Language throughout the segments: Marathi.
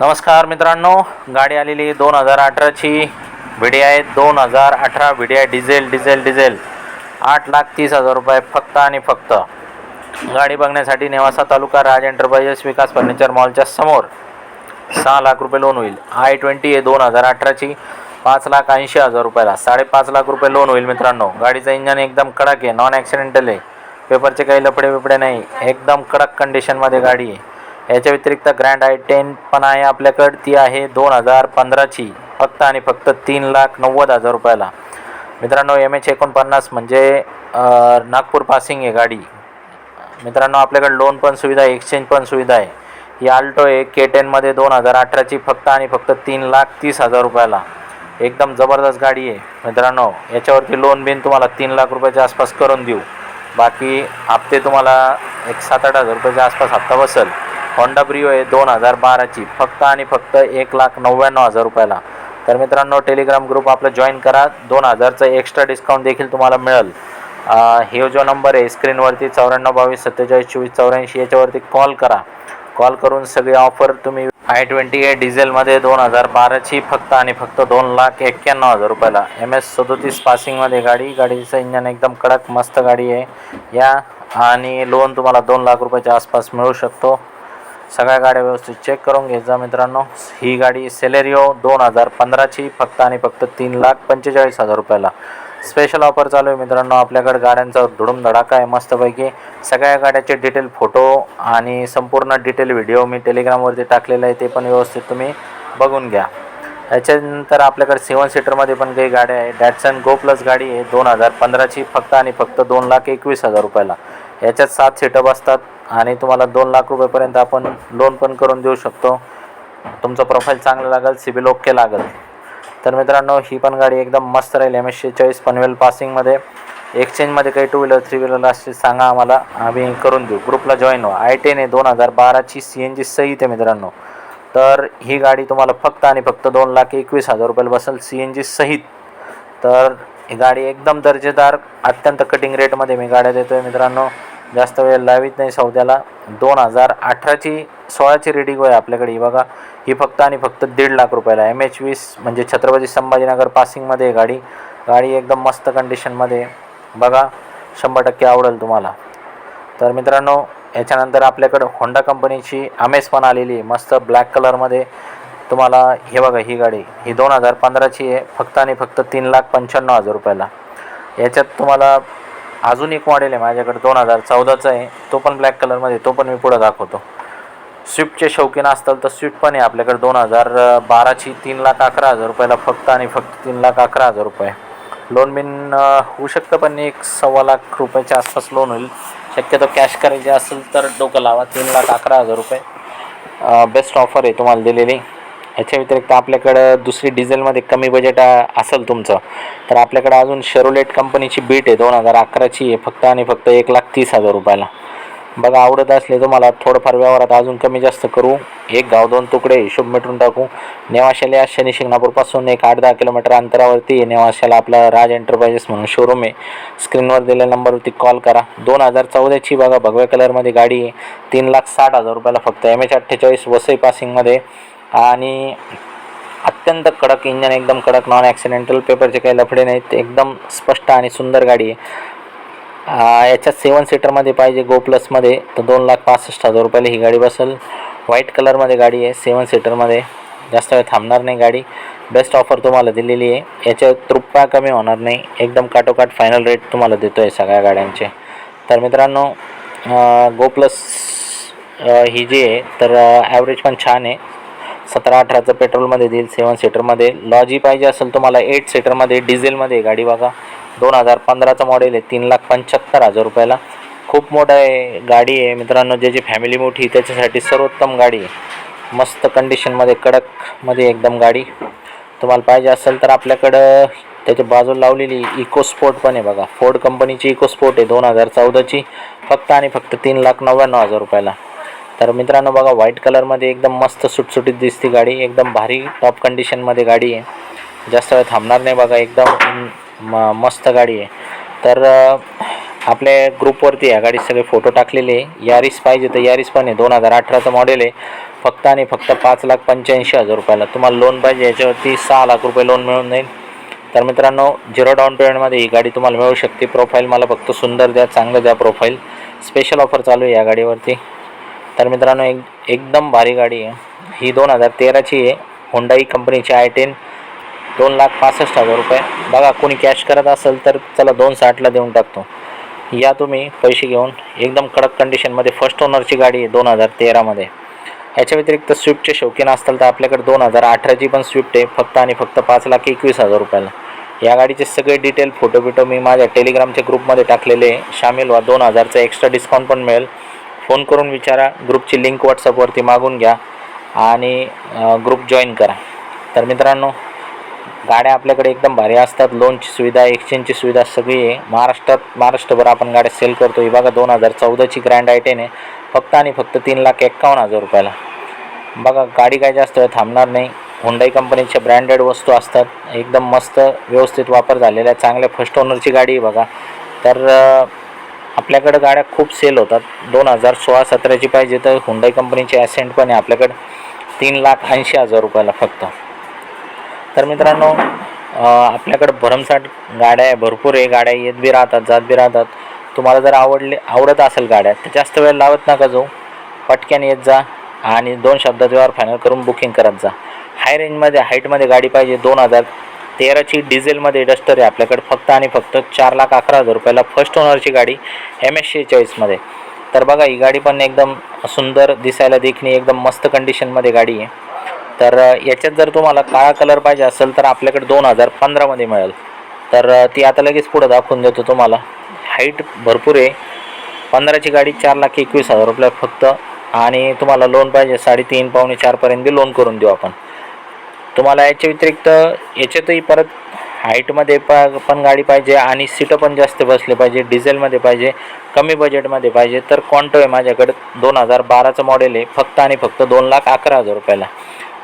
नमस्कार मित्रांनो गाडी आलेली दोन हजार अठराची व्हिडी आहे दोन हजार अठरा व्हिडी आहे डिझेल डिझेल डिझेल. आठ लाख तीस हजार रुपये फक्त आणि फक्त. गाडी बघण्यासाठी नेवासा तालुका राज एंटरप्राइजेस विकास फर्निचर मॉलच्या समोर सहा लाख रुपये लोन होईल. आय ट्वेंटी आहे दोन हजार अठराची पाच लाख ऐंशी हजार रुपयाला. साडेपाच लाख रुपये लोन होईल मित्रांनो. गाडीचं इंजन एकदम कडक आहे नॉन ॲक्सिडेंटल आहे पेपरचे काही लफडे बिपडे नाही. एकदम कडक कंडिशनमध्ये गाडी आहे. याच्या व्यतिरिक्त ग्रँड आय टेन पण आहे आपल्याकडं. ती आहे दोन हजार पंधराची. फक्त आणि फक्त तीन लाख नव्वद हजार रुपयाला. मित्रांनो एम एच एकोणपन्नास म्हणजे नागपूर पासिंग आहे गाडी. मित्रांनो आपल्याकडे लोन पण सुविधा आहे एक्सचेंज पण सुविधा आहे. ही आल्टो आहे के टेनमध्ये दोन हजार अठराची फक्त आणि फक्त तीन लाख तीस हजार रुपयाला. एकदम जबरदस्त गाडी आहे. मित्रांनो याच्यावरती लोन बिन तुम्हाला तीन लाख रुपयाच्या आसपास करून देऊ. बाकी हप्ते तुम्हाला एक सात आठ हजार रुपयाच्या आसपास हप्ता बसेल. होंडा ब्रिओ आहे दोन हजार बाराची फक्त आणि फक्त एक लाख नव्याण्णव हजार रुपयाला. तर मित्रांनो टेलिग्राम ग्रुप आपलं जॉईन करा. दोन हजारचं एक्स्ट्रा डिस्काउंट देखील तुम्हाला मिळेल. हे जो नंबर आहे स्क्रीनवरती चौऱ्याण्णव बावीस सत्तेचाळीस चोवीस चौऱ्याऐंशी याच्यावरती कॉल करा. कॉल करून सगळी ऑफर तुम्ही आय ट्वेंटी ए डिझेलमध्ये दोन हजार बाराची फक्त आणि फक्त दोन लाख एक्क्याण्णव हजार रुपयाला. एम एस सदोतीस पासिंगमध्ये गाडी. गाडीचं इंजन एकदम कडक मस्त गाडी आहे. या आणि लोन तुम्हाला दोन लाख रुपयाच्या आसपास मिळू शकतो. सगळ्या गाड्या व्यवस्थित चेक करून घ्यायचा जा मित्रांनो. ही गाडी सेलेरिओ दोन हजार पंधराची फक्त आणि फक्त तीन लाख पंचेचाळीस हजार रुपयाला. स्पेशल ऑफर चालू आहे मित्रांनो. आपल्याकडे गाड्यांचा धुडूम धडाका आहे मस्तपैकी. सगळ्या गाड्याचे डिटेल फोटो आणि संपूर्ण डिटेल व्हिडिओ मी टेलिग्रामवरती टाकलेला आहे ते पण व्यवस्थित तुम्ही बघून घ्या. याच्यानंतर आपल्याकडे सेवन सीटरमध्ये पण काही गाड्या आहे. डॅटसन गो प्लस गाडी आहे दोन हजार पंधराची फक्त आणि फक्त दोन लाख एकवीस हजार रुपयाला. याच्यात सात सीटअप असतात आणि तुम्हाला दोन लाख रुपयेपर्यंत आपण लोन पण करून देऊ शकतो. तुमचं प्रोफाईल चांगलं लागेल सिबिल ओके लागेल. तर मित्रांनो ही पण गाडी एकदम मस्त राहील. एम एस चाळीस पनवेल पासिंगमध्ये एक्सचेंजमध्ये काही टू व्हीलर थ्री व्हीलर असतील सांगा आम्हाला. आम्ही करून देऊ. ग्रुपला जॉईन व्हा. आय टेन आहे दोन हजार बाराची सी एन जी सहित आहे मित्रांनो. तर ही गाडी तुम्हाला फक्त आणि फक्त दोन लाख एकवीस हजार रुपयाला बसेल सी एन जी सहित. तर ही गाडी एकदम दर्जेदार अत्यंत कटिंग रेटमध्ये मी गाड्या देतो आहे मित्रांनो. जास्त वेळ लावित नाही. सौद्याला दोन हजार अठराची सोळाची रेडिंग आहे आपल्याकडे. ही बघा ही फक्त आणि फक्त दीड लाख रुपयाला एम एच वीस म्हणजे छत्रपती संभाजीनगर पासिंगमध्ये आहे गाडी. गाडी एकदम मस्त कंडिशनमध्ये बघा शंभर टक्के आवडेल तुम्हाला. तर मित्रांनो याच्यानंतर आपल्याकडं होंडा कंपनीची अमेज पण आलेली आहे. मस्त ब्लॅक कलरमध्ये तुम्हाला हे बघा ही गाडी. ही दोन हजार पंधराची आहे. फक्त आणि फक्त तीन लाख पंच्याण्णव हजार रुपयाला. याच्यात तुम्हाला अजून एक मॉडेल आहे माझ्याकडे दोन हजार चौदाचा आहे. तो पण ब्लॅक कलरमध्ये तो पण मी पुढं दाखवतो. स्विफ्टचे शौकीन असतात तर स्विफ्ट पण आहे आपल्याकडे दोन हजार बाराची तीन लाख अकरा हजार रुपयाला फक्त आणि फक्त तीन लाख अकरा हजार रुपये. लोन बिन होऊ शकतं पण एक सव्वा लाख रुपयाच्या आसपास लोन होईल. शक्यतो कॅश करायचे असेल तर डोकं लावा तीन लाख अकरा हजार रुपये. बेस्ट ऑफर आहे तुम्हाला दिलेली. याच्या व्यतिरिक्त आपल्याकडं दुसरी डिझेलमध्ये कमी बजेट असेल तुमचं तर आपल्याकडं अजून शेरोलेट कंपनीची बीट आहे दोन हजार अकराची आहे फक्त आणि फक्त एक लाख तीस हजार रुपयाला. बघा आवडत असले तुम्हाला थोडंफार व्यवहारात अजून कमी जास्त करू. एक गाव दोन तुकडे हिशोब मिटून टाकू. नेवाशाला शनी शिंगणापूरपासून एक आठ दहा किलोमीटर अंतरावरती आहे. नेवाशाला आपला राज एंटरप्राइजेस म्हणून शोरूम आहे. स्क्रीनवर दिलेल्या नंबरवरती कॉल करा. दोन हजार चौदाची बघा भगव्या कलरमध्ये गाडी आहे. तीन लाख साठ हजार रुपयाला फक्त एम एच अठ्ठेचाळीस वसई पासिंगमध्ये आणि अत्यंत कडक इंजन एकदम कडक नॉन ॲक्सिडेंटल पेपरचे काही लफडे नाहीत एकदम स्पष्ट आणि सुंदर गाडी आहे. याच्या याच्यात सेवन सीटरमध्ये पाहिजे गो प्लसमध्ये तर दोन लाख पासष्ट हजार रुपयाला ही गाडी बसेल. व्हाईट कलरमध्ये गाडी आहे सेवन सीटरमध्ये जास्त वेळ थांबणार नाही गाडी. बेस्ट ऑफर तुम्हाला दिलेली आहे. याच्यात रुपया कमी होणार नाही. एकदम काटोकाट फायनल रेट तुम्हाला देतो आहे सगळ्या गाड्यांचे. तर मित्रांनो गो प्लस ही जी आहे तर ॲव्हरेज पण छान आहे. सतरा अठराचं पेट्रोलमध्ये देईल सेवन सीटरमध्ये. लॉजी पाहिजे असेल तुम्हाला एट सीटरमध्ये डिझेलमध्ये गाडी बघा. दोन हजार पंधराचं मॉडेल आहे तीन लाख पंच्याहत्तर हजार रुपयाला. खूप मोठं आहे गाडी आहे. मित्रांनो ज्याची फॅमिली मोठी त्याच्यासाठी सर्वोत्तम गाडी आहे. मस्त कंडिशनमध्ये कडकमध्ये एकदम गाडी. तुम्हाला पाहिजे असेल तर आपल्याकडं त्याच्या बाजूला लावलेली इकोस्पोर्ट पण आहे बघा. फोर्ड कंपनीची इकोस्पोर्ट आहे दोन हजार चौदाची. फक्त आणि फक्त तीन लाख नव्याण्णव हजार रुपयाला. तर मित्रांनो बघा व्हाईट कलरमध्ये एकदम मस्त सुटसुटीत दिसती गाडी. एकदम भारी टॉप कंडिशनमध्ये गाडी आहे. जास्त वेळ थांबणार नाही बघा एकदम म मस्त गाडी आहे. तर आपल्या ग्रुपवरती या गाडी सगळे फोटो टाकलेले यारीस पाहिजे तर यारीस पण आहे. दोन हजार अठराचं मॉडेल आहे. फक्त आणि फक्त पाच लाख पंच्याऐंशी हजार रुपयाला. तुम्हाला लोन पाहिजे याच्यावरती सहा लाख रुपये लोन मिळून जाईल. तर मित्रांनो झिरो डाऊन पेमेंटमध्ये ही गाडी तुम्हाला मिळू शकते. प्रोफाईल मला फक्त सुंदर द्या चांगलं द्या प्रोफाईल स्पेशल ऑफर चालू आहे या गाडीवरती. तर मित्रांनो एक एकदम भारी गाडी आहे. ही दोन हजार तेराची आहे. होंडाई कंपनीची आय टेन दोन लाख पासष्ट हजार रुपये. बघा कोणी कॅश करत असेल तर चला दोन साठला देऊन टाकतो. या तुम्ही पैसे घेऊन एकदम कडक कंडिशनमध्ये फर्स्ट ओनरची गाडी आहे दोन हजार तेरामध्ये. याच्या व्यतिरिक्त स्विफ्टचे शौकीन असतील तर आपल्याकडे दोन हजार अठराची पण स्विफ्ट आहे. फक्त आणि फक्त पाच लाख एकवीस हजार रुपयाला. या गाडीचे सगळे डिटेल फोटो बिटो मी माझ्या टेलिग्रामच्या ग्रुपमध्ये टाकलेले आहे. शामिल व्हा दोन हजारचा एक्स्ट्रा डिस्काउंट पण मिळेल. फोन करून विचारा. ग्रुपची लिंक व्हॉट्सअपवरती मागून घ्या आणि ग्रुप जॉईन करा. तर मित्रांनो गाड्या आपल्याकडे एकदम भारी असतात. लोनची सुविधा एक्सचेंजची सुविधा सगळी आहे. महाराष्ट्रात महाराष्ट्रभर आपण गाड्या सेल करतो ही बघा दोन हजार चौदाची ग्रँड आय टेन आहे फक्त आणि फक्त तीन लाख एक्कावन्न हजार रुपयाला. बघा गाडी काय जास्त वेळ थांबणार नाही. हुंडाई कंपनीच्या ब्रँडेड वस्तू असतात. एकदम मस्त व्यवस्थित वापर झालेला आहे. चांगल्या फर्स्ट ओनरची गाडी आहे बघा. तर आपल्याकडं गाड्या खूप सेल होतात. दोन हजार सोळा सतराची पाहिजे तर हुंडाई कंपनीची ॲसेंट पण आहे. आपल्याकडं तीन लाख ऐंशी हजार रुपयाला फक्त. तर मित्रांनो आपल्याकडं भरमसाठ गाड्या आहे. भरपूर आहे. गाड्या येत बी राहतात जात बी राहतात. तुम्हाला जर आवडले आवडत असेल गाड्या तर जास्त वेळ लावत नका जाऊ. पटक्यान येत जा आणि दोन शब्दात व्यवहार फायनल करून बुकिंग करत जा. हाय रेंजमध्ये हाईटमध्ये गाडी पाहिजे. दोन हजार तेराची डिझेलमध्ये डस्टर आहे. आपल्याकडे फक्त आणि फक्त चार लाख अकरा हजार रुपयाला फर्स्ट ओनरची गाडी एम एस शेचाळीसमध्ये तर बघा ही गाडी पण एकदम सुंदर दिसायला देखणी एकदम मस्त कंडिशनमध्ये गाडी आहे. तर याच्यात जर तुम्हाला काळा कलर पाहिजे असेल तर आपल्याकडे दोन हजार पंधरामध्ये मिळेल. तर ती आता लगेच पुढं दाखवून देतो तुम्हाला. हाईट भरपूर आहे. पंधराची गाडी चार लाख एकवीस हजार रुपये फक्त. आणि तुम्हाला लोन पाहिजे साडेतीन पावणे चारपर्यंत बी लोन करून देऊ आपण. तुम्हाला याच्या व्यतिरिक्त याच्यातही परत हाईटमध्ये प पण गाडी पाहिजे आणि सीटं पण जास्त बसले पाहिजे डिझेलमध्ये पाहिजे कमी बजेटमध्ये पाहिजे. तर क्वांटो आहे माझ्याकडे? दोन हजार बाराचं मॉडेल आहे. फक्त आणि फक्त दोन लाख अकरा हजार रुपयाला.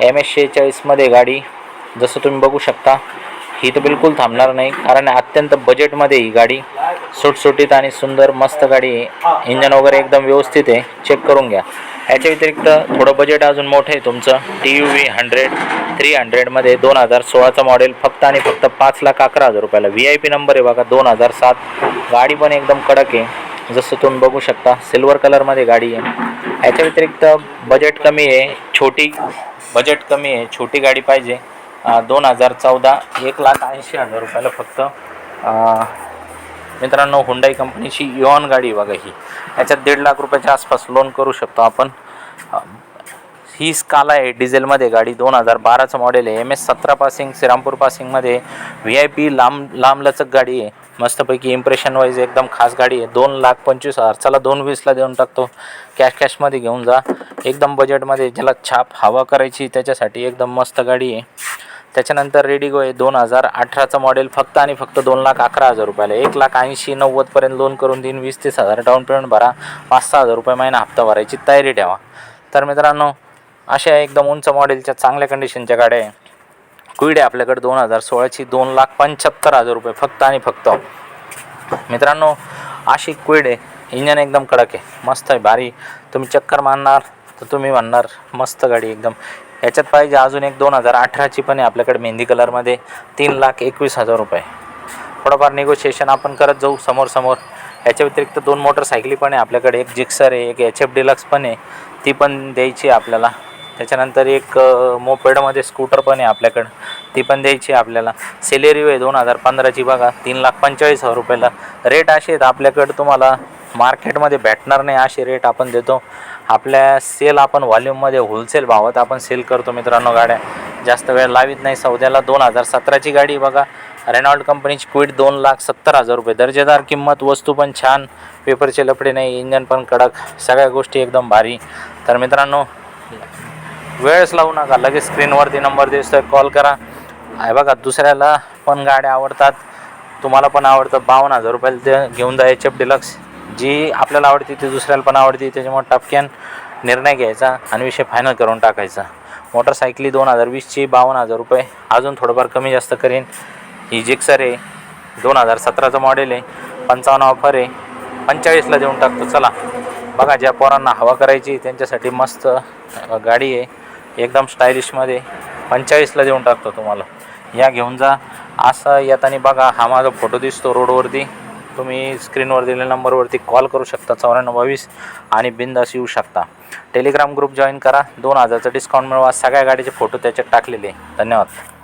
एम एस शेचाळीसमध्ये गाडी जसं तुम्ही बघू शकता ही तर बिलकुल थांबणार नाही. कारण अत्यंत बजेटमध्ये ही गाडी. सुटसुटीत आणि सुंदर मस्त गाडी आहे इंजन वगैरे एकदम व्यवस्थित आहे. चेक करून घ्या. याच्या व्यतिरिक्त थोडं बजेट अजून मोठं आहे तुमचं. T U V hundred three हंड्रेडमध्ये दोन हजार सोळाचं मॉडेल फक्त आणि फक्त पाच लाख अकरा हजार रुपयाला. व्ही आय पी नंबर आहे बघा दोन हजार सात. गाडी पण एकदम कडक आहे. जसं तुम्ही बघू शकता सिल्वर कलरमध्ये गाडी आहे. याच्या व्यतिरिक्त बजेट कमी आहे. छोटी बजेट कमी आहे. छोटी गाडी पाहिजे. दोन हजार चौदा एक लाख ऐंशी हजार रुपयाला फक्त. मित्रांनो हुंडाई कंपनीची इऑन गाडी बघा ही. याच्यात दीड लाख रुपयाच्या आसपास लोन करू शकतो आपण. ही स्काला आहे डिझेलमध्ये गाडी. दोन हजार बाराचं मॉडेल आहे. एम एस सतरा पासिंग श्रीरामपूर पासिंगमध्ये व्ही आय पी लांब लांबलचक गाडी आहे. मस्तपैकी इम्प्रेशन वाईज एकदम खास गाडी आहे. दोन लाख पंचवीस हजार. चला दोन वीसला देऊन टाकतो. कॅश कॅशमध्ये घेऊन जा. एकदम बजेटमध्ये ज्याला छाप हवा करायची त्याच्यासाठी एकदम मस्त गाडी आहे. त्याच्यानंतर रेडिगो आहे दोन हजार अठराचं मॉडेल फक्त आणि फक्त दोन लाख अकरा हजार रुपयाला. एक लाख ऐंशी नव्वदपर्यंत लोन करून देईन वीस तीस हजार डाऊन पेमेंट भरा पाच सहा हजार रुपये महिना हप्ता भरायची तयारी ठेवा. तर मित्रांनो अशा एकदम उंच मॉडेलच्या चांगल्या कंडिशनच्या गाड्या आहे. क्विड आहे आपल्याकडे दोन हजार सोळाची दोन लाख पंच्याहत्तर हजार रुपये फक्त आणि फक्त. मित्रांनो अशी क्विड आहे. इंजन एकदम कडक आहे. मस्त आहे भारी. तुम्ही चक्कर मारणार तर तुम्ही म्हणणार मस्त गाडी एकदम. याच्यात पाहिजे अजून एक दोन हजार अठराची पण आहे आपल्याकडे मेहंदी कलरमध्ये तीन लाख एकवीस हजार रुपये. थोडंफार निगोशिएशन आपण करत जाऊ समोर समोर. याच्या व्यतिरिक्त दोन मोटरसायकली पण आहे आपल्याकडे. एक जिक्सर आहे एक एच एफ डिलक्स पण आहे. ती पण द्यायची आहे आपल्याला. त्याच्यानंतर एक मोपेडमध्ये स्कूटर पण आहे आपल्याकडं. ती पण द्यायची आहे आपल्याला. सेलेरी आहे दोन हजार पंधराची बघा. तीन लाख पंचेचाळीस हजार रुपयाला. रेट असे आहेत आपल्याकडं तुम्हाला. मार्केटमध्ये भेटणार नाही असे रेट आपण देतो. आपल्या सेल आपण व्हॉल्यूममध्ये होलसेल भावात आपण सेल करतो मित्रांनो गाड्या. जास्त वेळ लावित नाही. सौद्याला दोन हजार सतराची गाडी बघा. रेनॉल्ड कंपनीची क्विड दोन लाख सत्तर हजार रुपये. दर्जेदार किंमत वस्तू पण छान. पेपरचे लफडे नाही इंजन पण कडक. सगळ्या गोष्टी एकदम भारी. तर मित्रांनो वेळच लावू नका. लगेच स्क्रीनवरती नंबर दिसतोय. कॉल करा. आहे बघा दुसऱ्याला पण गाड्या आवडतात. तुम्हाला पण आवडतं. बावन्न हजार रुपयाला ते घेऊन जा एच एफ डिलक्स जी आपल्याला आवडते ती दुसऱ्याला पण आवडते. त्याच्यामुळे टपक्यान निर्णय घ्यायचा आणि विषय फायनल करून टाकायचा. मोटरसायकली दोन हजार वीसची बावन्न हजार रुपये अजून थोडंफार कमी जास्त करीन. ही जिक्सर आहे. दोन हजार सतराचं मॉडेल आहे. पंचावन्न ऑफर आहे. पंचेचाळीसला देऊन टाकतो. चला. बघा ज्या पोरांना हवा करायची त्यांच्यासाठी मस्त गाडी आहे. एकदम स्टायलिशमध्ये पंचेचाळीसला देऊन टाकतो तुम्हाला. या घेऊन जा. असं येताना बघा हा माझा फोटो दिसतो रोडवरती. तुम्ही स्क्रीनवर दिलेल्या नंबरवरती कॉल करू शकता चौऱ्याण्णव बावीस आणि बिंदास येऊ शकता. टेलिग्राम ग्रुप जॉईन करा. दोन हजारचं डिस्काउंट मिळवा. सगळ्या गाडीचे फोटो त्याच्यात टाकलेले. धन्यवाद.